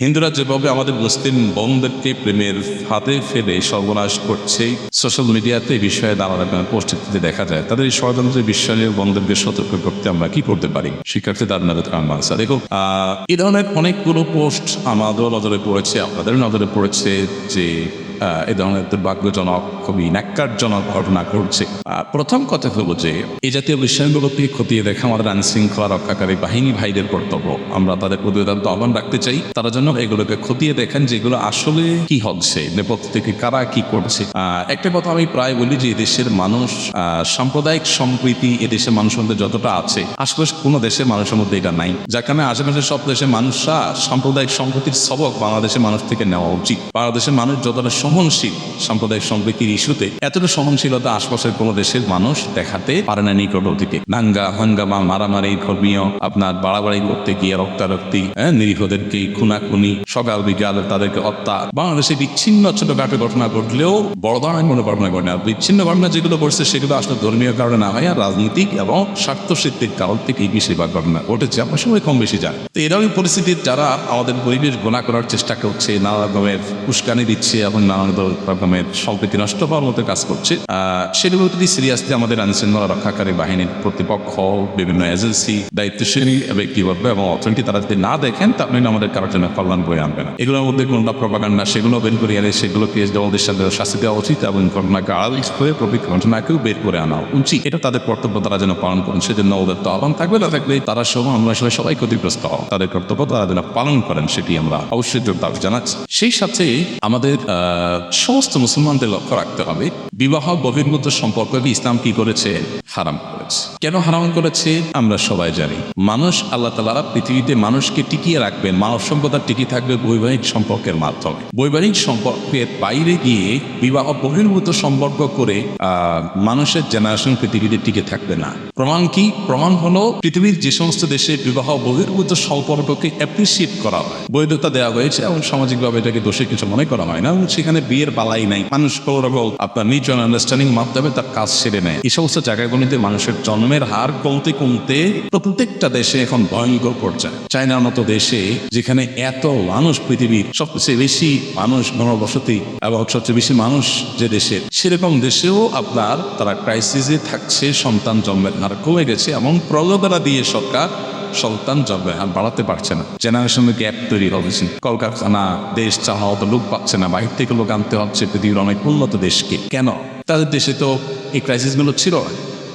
হিন্দুরা যেভাবে আমাদের মুসলিম বোনদেরকে প্রেমের হাতে ফেলে সর্বনাশ করছে সোশ্যাল মিডিয়াতে এই বিষয়ে নানা রকমের পোস্টে দেখা যায়, তাদের এই ষড়যন্ত্রে বিশ্বাসের বন্ধুকে সতর্ক করতে আমরা কি করতে পারি? শিক্ষার্থী তার মানসা দেখো এই ধরনের অনেকগুলো পোস্ট আমাদের নজরে পড়েছে আপনাদের নজরে পড়েছে যে এই ধরনের দুর্ভাগ্যজনক, খুবই ন্যাক্কারজনক ঘটনা ঘটছে। প্রথম কথা হলো যে, এই জাতীয় বিষয়গুলোকে খতিয়ে দেখা আমাদের আইন শৃঙ্খলা রক্ষাকারী বাহিনী ভাইদের কর্তব্য। আমরা তাদের প্রতি আহ্বান রাখতে চাই। তারা যেন এগুলোকে খতিয়ে দেখেন যেগুলো আসলে কি হচ্ছে, নেপথ্য থেকে কারা কি করছে। একটা কথা আমি প্রায় বলি যে দেশের মানুষ সাম্প্রদায়িক সম্প্রীতি এদেশের মানুষের মধ্যে যতটা আছে, আশপাশ কোনো দেশের মানুষের মধ্যে এটা নাই। যার কারণে আশেপাশে সব দেশের মানুষরা সাম্প্রদায়িক সম্প্রীতির সবক বাংলাদেশের মানুষ থেকে নেওয়া উচিত। বাংলাদেশের মানুষ যতটা সহনশীল সাম্প্রদায়িক সম্প্রীতির ইস্যুতে এতটা সহনশীলতা আশপাশের কোনো দেশের মানুষ দেখাতে পারে না নিকট অতীতে। দাঙ্গা হাঙ্গামা মারামারি ধর্মীয় আপনার বাড়াবাড়ি করতে গিয়ে রক্তারক্তি হ্যাঁ, নিরীহদেরকে খুনাখুনি সকাল বিকাল তাদেরকে হত্যা। বাংলাদেশে বিচ্ছিন্ন ছোটখাটো ঘটনা ঘটলেও বড় ধরনের কোনো ঘটনা ঘটে না। বিচ্ছিন্ন ঘটনা যেগুলো ঘটছে সেগুলো আসলে ধর্মীয় কারণে না হয় আর রাজনৈতিক এবং স্বার্থসিদ্ধির কারণ থেকে এই বেশিরভাগ ঘটনা ঘটেছে আমরা সবাই কম বেশি যায়। তো এরকম পরিস্থিতির যারা আমাদের পরিবেশ গোনা করার চেষ্টা করছে নানা রকমের উস্কানি দিচ্ছে এবং রকমের সম্প্রীতি নষ্ট হওয়ার মতো কাজ করছে। আহ, সেগুলো যদি সিরিয়াসলি আমাদের আইন শৃঙ্খলা রক্ষাকারী বাহিনীর কর্তৃপক্ষ বিভিন্ন এজেন্সি দায়িত্বশীল ব্যক্তিবর্গ এবং অথরিটি তারা যদি না দেখেন তাহলে আমাদের কারোর জন্য কল্যাণ বয়ে আনবে না। এগুলোর মধ্যে কোনটা প্রপাগান্ডা সেগুলো বের করে আনে সেগুলোকে জলদের সাথে শাস্তি দেওয়া উচিত এবং ঘটনাকে আড়াল করে প্রকৃত ঘটনাকেও বের করে আনা উচিত। এটা তাদের কর্তব্য তারা যেন পালন করেন। সেজন্য ওদের তো আহ্বান থাকবে না থাকলে তারা সহ আমরা আসলে সবাই ক্ষতিগ্রস্ত হও তাদের কর্তব্য তারা যেন পালন করেন সেটি আমরা অবশ্যই দাবি জানাচ্ছি। সেই সাথে আমাদের আহ, সমস্ত মুসলমানদের লক্ষ্য রাখতে হবে, বিবাহ বহির্ভূত সম্পর্ককে ইসলাম কি করেছে? হারাম করেছে। কেন হারাম করেছে? আমরা সবাই জানি। মানুষ, আল্লাহ তালা পৃথিবীতে মানুষকে টিকিয়ে রাখবেন। মানব সম্পদা টিকিয়ে থাকবে বৈবাহিক সম্পর্কের মাধ্যমে। বৈবাহিক সম্পর্কের বাইরে গিয়ে বিবাহ বহির্ভূত সম্পর্ক করে মানুষের জেনারেশন পৃথিবীতে টিকে থাকবে না। প্রমাণ কি? প্রমাণ হলো পৃথিবীর যে সমস্ত দেশে বিবাহ বহির্ভূত সম্পর্ককে অ্যাপ্রিসিয়েট করা হয়। বৈধতা দেওয়া হয়েছে এবং সামাজিকভাবে এটাকে দোষে কিছু মনে করা হয় না এবং সেখানে বিয়ের বালাই নাই। মানুষ কোনোরকম আপনার মিউচুয়াল আন্ডারস্ট্যান্ডিং মাধ্যমে তার কাজ সেরে নেয়। এই সমস্ত জায়গাগুলিতে মানুষের জন্মের হার কমতে কমতে প্রত্যেকটা দেশে এখন ভয়ঙ্কর পর্যায়ে। চায়নার মতো দেশে যেখানে এত মানুষ পৃথিবীর সবচেয়ে বেশি মানুষ ঘনবসতি এবং সবচেয়ে বেশি মানুষ যে দেশের, সেরকম দেশেও আপনার তারা ক্রাইসিসে থাকছে, সন্তান জন্মের হার কমে গেছে এবং প্রলোভনা দিয়ে সরকার সন্তান জন্মে আর বাড়াতে পারছে না। জেনারেশনের গ্যাপ তৈরি হচ্ছে কলকারখানা, দেশ চাওয়া অত লোক পাচ্ছে না। বাইরে থেকে লোক আনতে হচ্ছে। পৃথিবীর অনেক উন্নত দেশকে। কেন? তাদের দেশে তো এই ক্রাইসিসগুলো ছিল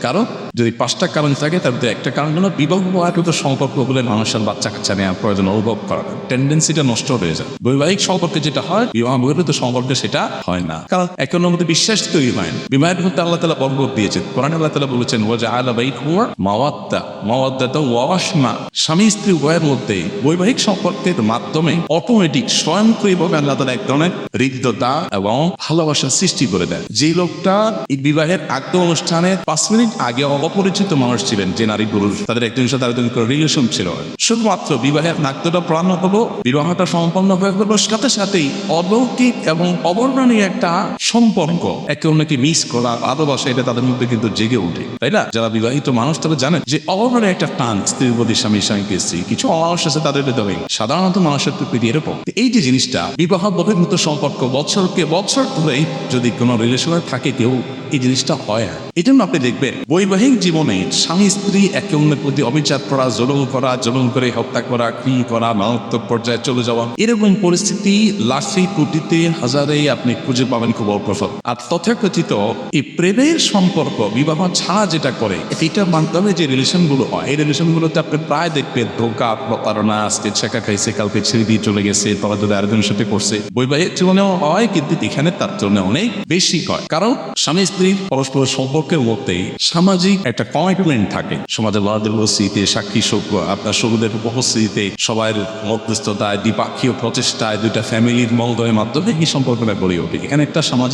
কারণ যদি পাঁচটা কারণ থাকে, তার মধ্যে একটা কারণ হলো বিবাহ বহির্ভূত সম্পর্ক বলে মানুষের বাচ্চা কাচ্চা নেওয়ার প্রয়োজন অনুভব করা টেন্ডেন্সিটা নষ্ট হয়ে যায়। বৈবাহিক সম্পর্কে যেটা হয়, বিবাহ বহির্ভূত সম্পর্কে সেটা হয় না। কারণ অন্যের মধ্যে বিশ্বাস তৈরি হয় না। বিবাহের মধ্যে আল্লাহ তালা বরকত দিয়েছেন কোরআন আল্লাহ তালা বলেছেন ওয়াজা আলা বাইক হুয়ার মাওয়াত্তা মাওয়াত্তা ওয়াশমা স্বামী স্ত্রী উভয়ের মধ্যে বৈবাহিক সম্পর্কের মাধ্যমে অটোমেটিক স্বয়ংক্রিয়ভাবে আল্লাহ তালা এক ধরনের হৃদ্যতা এবং ভালোবাসার সৃষ্টি করে দেয় যে লোকটা এই বিবাহের আগ্য অনুষ্ঠানের পাঁচ মিনিট আগে অপরিচিত মানুষ ছিলেন যে নারী পুরুষ। তাদের একজন সাথে রিলেশন ছিল। শুধুমাত্র বিবাহের নাগ্যটা প্রাণ হলো, বিবাহটা সম্পন্ন হয়ে গেল, সাথে সাথেই অলৌকিক এবং অবর্ণনীয় একটা সম্পর্ক। একে অন্যকে মিস করা, ভালোবাসা, এটা তাদের মধ্যে কিন্তু জেগে ওঠে, তাই না? যারা বিবাহিত মানুষ তারা জানেন যে অবর্ণনীয় একটা টান স্ত্রীর প্রতি স্বামী, স্বামীকে স্ত্রী, কিছু মানুষ আছে তাদের ভেতরে। সাধারণত মানুষের তো পৃথিবী এরকম। এই যে জিনিসটা বিবাহ বহির্ভূত সম্পর্ক বছরকে বছর ধরেই যদি কোনো রিলেশনে থাকে কেউ, এই জিনিসটা হয় না। এই জন্য আপনি দেখবেন, বৈবাহিক জীবনে স্বামী, স্ত্রী একে অন্যের প্রতি অবিচার করা, জুলুম করা, জুলুম করে হত্যা করা কি করা, মারাত্মক পর্যায়ে চলে যাওয়া, এরকম পরিস্থিতি লাখে কোটিতে হাজারে আপনি খুঁজে পাবেন খুব অপ্রসর আর তথাকথিত এই প্রেমের সম্পর্ক, বিবাহ ছাড়া যেটা করে, এটার মাধ্যমে যে রিলেশনগুলো হয়, এই রিলেশন গুলোতে আপনি প্রায় দেখবেন, ধোকা, প্রতারণা, আজকে ছেঁকা খাইছে, কালকে ছেড়ে দিয়ে চলে গেছে তারা যদি আরেকজনের সাথে করছে। বৈবাহিক জীবনেও হয়, কিন্তু এখানে তার জন্য অনেক বেশি হয়। কারণ স্বামী স্ত্রীর পরস্পর সম্পর্কের মধ্যে সামাজিক একটা কমিটমেন্ট থাকে। সমাজের লড়াদের উপস্থিতিতে সাক্ষী সভ্য, আপনার সবুদের উপস্থিতিতে, সবার মধ্যস্থতায়, দ্বিপাক্ষীয় প্রচেষ্টায়, দুইটা ফ্যামিলির মঙ্গলের মাধ্যমে এই সম্পর্কটা গড়ে ওঠে। এখানে একটা সামাজিক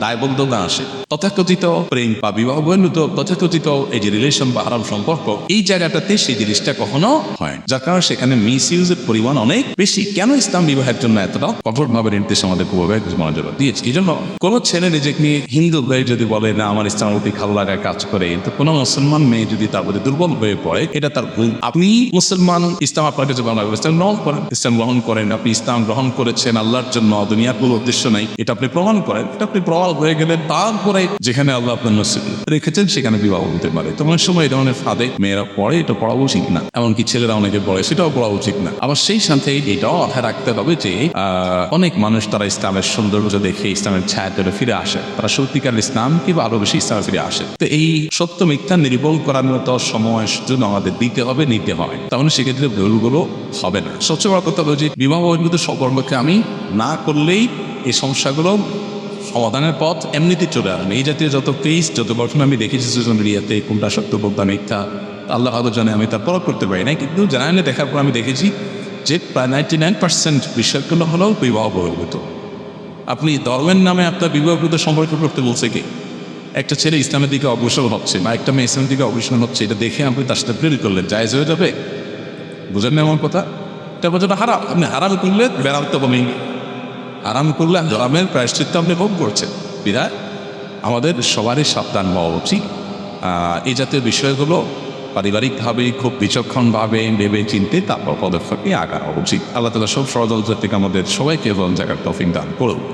দায়বদ্ধতা আসে। তথাকথিত প্রেম বা বিবাহ বহির্ভূত তথাকথিত এই যে রিলেশন বা আরাম সম্পর্ক, এই জায়গাটাতে সেই জিনিসটা কখনো হয় যার কারণে সেখানে মিস ইউজের পরিমাণ অনেক বেশি। কেন ইসলাম বিবাহের জন্য এতটা কঠোরভাবে নির্দেশ আমাদের পূর্বে মনোযোগ দিয়েছে? এই জন্য কোনো ছেলে নিজেকে হিন্দু হয়ে যদি বলে, না, আমার ইসলামের প্রতি ভালো লাগায় কাজ করে, তো কোনো মুসলমান মেয়ে যদি তার প্রতি দুর্বল হয়ে পড়ে, এটা তার ভুল। আপনি মুসলমান, ইসলাম আপনার কাছে ভালো লাগবে ইসলাম গ্রহণ করেন। ইসলাম গ্রহণ করেন, আপনি ইসলাম গ্রহণ করেছেন আল্লাহর জন্য, দুনিয়ার কোনো উদ্দেশ্য নাই। এটা আপনি প্রমাণ করেন। এটা আপনি প্রমাণ হয়ে গেলে তারপরে যেখানে আল্লাহ আপনার নসিব রেখেছেন, সেখানে বিবাহ হতে পারে। তো অনেক সময় এই ধরনের ফাঁদে। মেয়েরা পড়ে, এটা পড়া উচিত না। এমনকি ছেলেরা অনেকে পড়ে, সেটাও পড়া উচিত না। আবার সেই সাথে এটাও মাথায় রাখতে হবে যে অনেক মানুষ তারা ইসলামের সৌন্দর্য দেখে ইসলামের ছায়া ধরে ফিরে আসে। তারা সত্যিকার ইসলাম কিংবা আরও বেশি ইসলামে ফিরে আসে। তো এই সত্য মিথ্যা নির্বল করার মতো সময় সুযোগ আমাদের দিতে হবে, নিতে হয়। তাহলে সেক্ষেত্রে ভুলগুলো হবে না। সবচেয়ে বড় কথা হলো যে, বিবাহ বহির্ভূত সকর্মকে আমি না করলেই এই সমস্যাগুলো সমাধানের পথ এমনিতে চলে আসবে। এই জাতীয় যত কেস যত ঘটনা আমি দেখেছি সোশ্যাল মিডিয়াতে কোনটা সত্য, কোনটা মিথ্যা, আল্লাহ আদর জানে, আমি তার পরখ করতে পারি না কিন্তু জানালে দেখার পর আমি দেখেছি যে প্রায় নাইনটি নাইন পার্সেন্ট বিষয়গুলো হলো বিবাহ বহির্ভূত। আপনি ধর্মের নামে আপনার বিবাহিত সম্পর্ক করতে বলছে কি? একটা ছেলে ইসলামের দিকে অগ্রসর হচ্ছে বা একটা মেয়ে ইসলামের দিকে অগ্রসর হচ্ছে, এটা দেখে আপনি তার সাথে প্রেম করলেন, জায়জ হয়ে যাবে? বুঝেন না এমন কথা? এটা বলছে হারাম। আপনি হারাম করলে বেড়াতে হবে আরাম করলে হারামের প্রায়শ্চিত্ত আপনি ভোগ করছেন। বিদায় আমাদের সবারই সাবধান হওয়া উচিত। এই জাতীয় বিষয়গুলো পারিবারিকভাবে খুব বিচক্ষণভাবে ভেবে চিনতে তারপর পদক্ষেপে আগা উচিত। আল্লাহ তালা সব ষড়যন্ত্র থেকে আমাদের সবাইকে এবং জায়গার তফিক দান করুন।